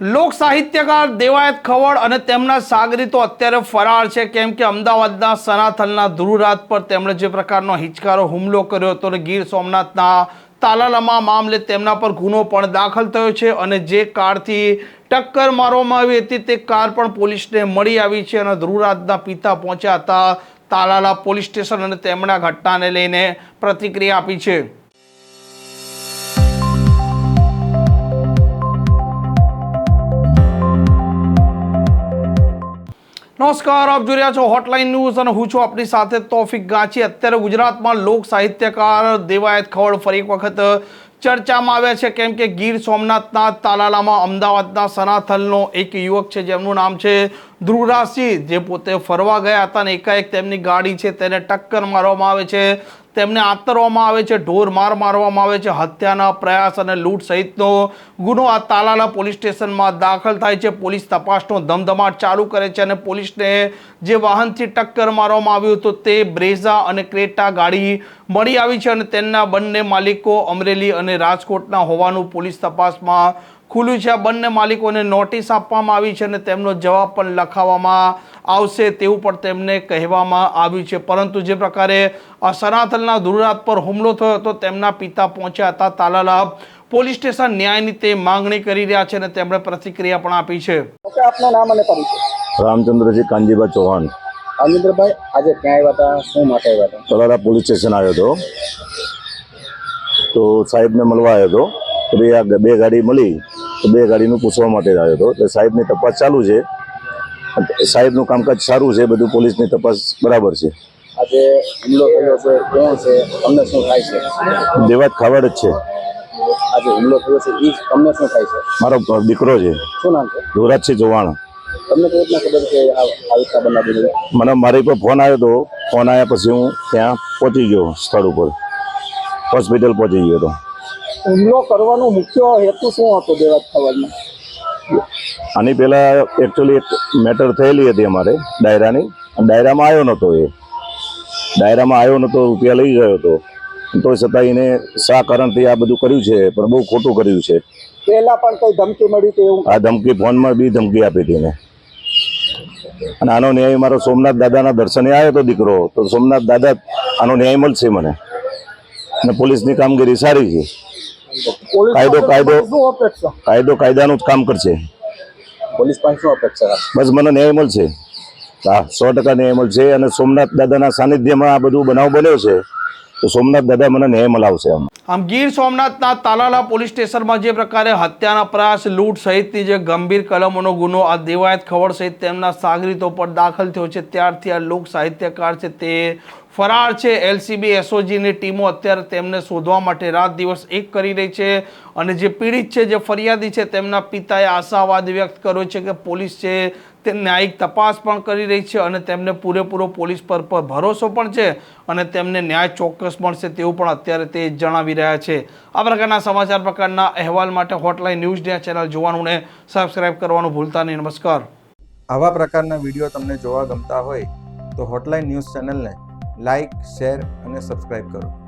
લોક સાહિત્યકાર દેવાયત ખવડ અને તેમના સાગરી તો અત્યારે ફરાર છે. કેમ કે અમદાવાદના સનાથલના ધ્રુવરાત પર તેમણે જે પ્રકારનો હિચકારો હુમલો કર્યો હતો અને ગીર સોમનાથના તાલાલામાં મામલે તેમના પર ગુનો પણ દાખલ થયો છે અને જે કારથી ટક્કર મારવામાં આવી હતી તે કાર પણ પોલીસને મળી આવી છે અને ધ્રુવરાજના પિતા પહોંચ્યા હતા તાલાલા પોલીસ સ્ટેશન અને તેમણે ઘટનાને લઈને પ્રતિક્રિયા આપી છે. નમસ્કાર, આપ જોઈ રહ્યા છો હોટલાઇન ન્યૂઝ અને હું છું આપની સાથે તોફિક ગાંચી. અત્યારે ગુજરાતમાં લોક સાહિત્યકાર દેવાયત ખવડ ફરી એક વખત ચર્ચામાં આવ્યા છે કેમ કે ગીર સોમનાથના તાલાલામાં અમદાવાદના સનાથલનો એક યુવક છે, જેમનું નામ છે ધ્રુવરાજસિંહ, જે પોતે ફરવા ગયા હતા અને એકાએક તેમની ગાડી છે તેને ટક્કર મારવામાં આવે છે. તેમને આતરવામાં આવે છે, ઢોર માર મારવામાં આવે છે. હત્યાના પ્રયાસ અને લૂંટ સહિતનો ગુનો આ તાલાલા પોલીસ સ્ટેશનમાં દાખલ થાય છે. પોલીસ તપાસનો ધમધમાટ ચાલુ કરે છે અને પોલીસને જે વાહનથી ટક્કર મારવામાં આવ્યું હતું તે બ્રેઝા અને ક્રેટા ગાડી મળી આવી છે અને તેના બંને માલિકો અમરેલી અને રાજકોટના હોવાનું પોલીસ તપાસમાં ખુલ્યું છે. આ બંને માલિકોને નોટિસ આપવામાં આવી છે અને તેમનો જવાબ પણ લખાવવામાં આવશે તેવું પણ તેમને કહેવામાં આવ્યું છે. પરંતુ જે પ્રકારે સનાથલના ધુરરાત પર હુમલો થયો હતો તેમના પિતા પહોંચ્યા હતા. તાલાલા પોલીસ સ્ટેશન ન્યાયની તે માંગણી કરી રહ્યા છે અને તેમણે પ્રતિક્રિયા પણ આપી છે. આપનું નામ અને પરિચય? રામચંદ્રજી કાનજીભાઈ ચૌહાણ. રાજેન્દ્રભાઈ આજે ક્યાં આવ્યા હતા? શું માટે આવ્યા હતા? તલાલા પોલીસ સ્ટેશન આવ્યો હતો. તો સાહેબને મળવા આવ્યો હતો. તો ભાઈ આ બે ગાડી મળી તો બે ગાડીનું પૂછવા માટે આવ્યો હતો. તો સાહેબની તપાસ ચાલુ છે. સાહેબનું કામકાજ સારું છે બધું પોલીસની તપાસ બરાબર છે. આજે હુમલો થયો છે કોણ છે તમને શું થાય છે? દેવાત ખાવડ જ છે. આજે હુમલો થયો છે એ તમને શું થાય છે? મારો દીકરો છે. શું નામ છે? ધોરાજસિંહ ચૌહાણ. તમને કઈ રીતના ખબર કે આ આ બનાવી મને મારી પર ફોન આવ્યો હતો ફોન આવ્યા પછી હું ત્યાં પહોંચી ગયો સ્થળ ઉપર. હોસ્પિટલ પહોંચી ગયો હતો. હુમલો કરવાનો મુખ્ય હેતુ શું હતો દેવાત ખબરમાં આની પહેલાં એકચ્યુઅલી એક મેટર થયેલી હતી અમારે ડાયરાની. ડાયરામાં આવ્યો નહોતો એ. ડાયરામાં આવ્યો નહોતો રૂપિયા લઈ ગયો હતો. તો છતાં એને શા કારણથી આ બધું કર્યું છે? પણ બહુ ખોટું કર્યું છે. પહેલાં પણ કઈ ધમકી મળી હતી એવું? આ ધમકી ફોનમાં બી ધમકી આપી હતી એને. અને આનો ન્યાય મારો સોમનાથ દાદાના દર્શને આવ્યો હતો દીકરો. તો સોમનાથ દાદા આનો ન્યાય મળશે મને. અને પોલીસની કામગીરી સારી છે. કાયદો- કાયદો. કાયદો કાયદાનું જ કામ કરશે. પોલીસ પાસે શું અપેક્ષા બસ મને ન્યાય મળશે. હા સો ટકા ન્યાય મળશે અને સોમનાથ દાદાના સાનિધ્યમાં આ બધું બનાવ બન્યો છે. તો સોમનાથ દાદા મને ન્યાય મલાવશે આમ આમ ગીર સોમનાથના તાલાલા પોલીસ સ્ટેશનમાં જે પ્રકારે હત્યાના પ્રયાસ લૂંટ સહિતની જે ગંભીર કલમોનો ગુનો આ દેવાયત ખવડ સહિત તેમના સાગરીતો પર દાખલ થયો છે, ત્યારથી આ લોક સાહિત્યકાર છે તે ફરાર છે. એલસીબી, એસઓજીની ટીમો અત્યારે તેમને શોધવા માટે રાત દિવસ એક કરી રહી છે અને જે પીડિત છે, જે ફરિયાદી છે, તેમના પિતાએ આશાવાદ વ્યક્ત કર્યો છે કે પોલીસ છે તે ન્યાયિક તપાસ પણ કરી રહી છે અને તેમને પૂરેપૂરો પોલીસ પર પર ભરોસો પણ છે અને તેમને ન્યાય ચોક્કસ મળશે તેવું પણ અત્યારે તે જણાવી રહ્યા છે. આ પ્રકારના સમાચાર પ્રકારના અહેવાલ માટે હોટલાઇન ન્યૂઝ ડે ચેનલ જોવાનું ને સબસ્ક્રાઇબ કરવાનું ભૂલતા નહીં. નમસ્કાર. આવા પ્રકારના વીડિયો તમને જોવા ગમતા હોય તો હોટલાઇન ન્યૂઝ ચેનલને લાઇક શેર અને સબસ્ક્રાઇબ કરો.